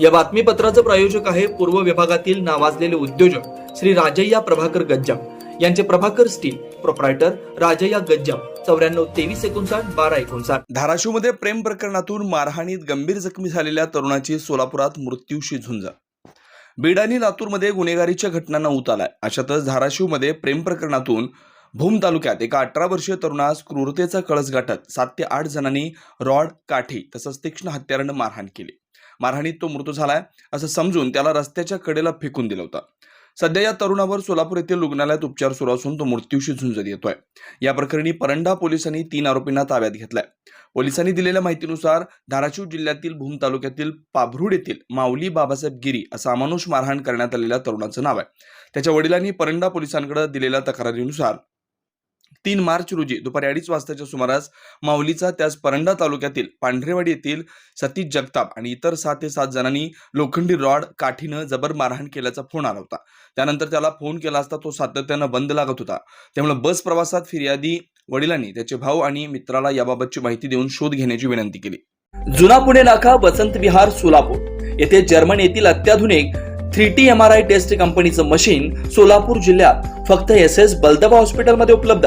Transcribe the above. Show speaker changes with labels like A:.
A: या बातमीपत्राचं प्रायोजक आहे पूर्व विभागातील नावाजलेले उद्योजक श्री राजय्या प्रभाकर गज्जाम. यांचे प्रभाकर स्टील प्रोप्रायटर राजय्या गज्जाम. चौऱ्याण्णव तेवीस एकोणसाठ बारा एकोणसाठ.
B: धाराशिवमध्ये प्रेम प्रकरणातून मारहाणीत गंभीर जखमी झालेल्या तरुणाची सोलापुरात मृत्यूशी झुंज बीड आणि लातूरमध्ये गुन्हेगारीच्या घटनांना ऊत आलाय. अशातच धाराशिवमध्ये प्रेम प्रकरणातून भूम तालुक्यात एका अठरा वर्षीय तरुणास क्रूरतेचा कळस गाठत सात ते आठ जणांनी रॉड काठी तसंच तीक्ष्ण हत्यारानं मारहाण केली. मारहाणीत तो मृत झालाय असं समजून त्याला रस्त्याच्या कडेला फेकून दिलं होतं. सध्या या तरुणावर सोलापूर येथील रुग्णालयात उपचार सुरू असून तो मृत्यूशी झुंजत येतोय. या प्रकरणी परंडा पोलिसांनी तीन आरोपींना ताब्यात घेतलाय. पोलिसांनी दिलेल्या माहितीनुसार धाराशिव जिल्ह्यातील भूम तालुक्यातील पाभरुड येथील माऊली बाबासाहेब गिरी असं अमानुष मारहाण करण्यात आलेल्या तरुणाचं नाव आहे. त्याच्या वडिलांनी परंडा पोलिसांकडे दिलेल्या तक्रारीनुसार तीन मार्च रोजी दुपारी अडीच वाजताच्या सुमारास माऊलीचा त्याच परंडा तालुक्यातील पांढरेवाडी येथील सतीश जगताप आणि इतर सहा ते सात जणांनी लोखंडी रॉड काठीनं जबर मारहाण केल्याचा फोन आला होता. त्यानंतर त्याला फोन केला असता तो सातत्यानं बंद लागत होता. त्यामुळे बस प्रवासात फिर्यादी वडिलांनी त्याचे भाऊ आणि मित्राला याबाबतची माहिती देऊन शोध घेण्याची विनंती केली.
A: जुना पुणे नाका वसंत विहार सोलापूर. येथे जर्मन येथील अत्याधुनिक three T M R I test कंपनीचं मशीन सोलापूर जिल्ह्यात फक्त एस एस बलदबा हॉस्पिटलमध्ये उपलब्ध.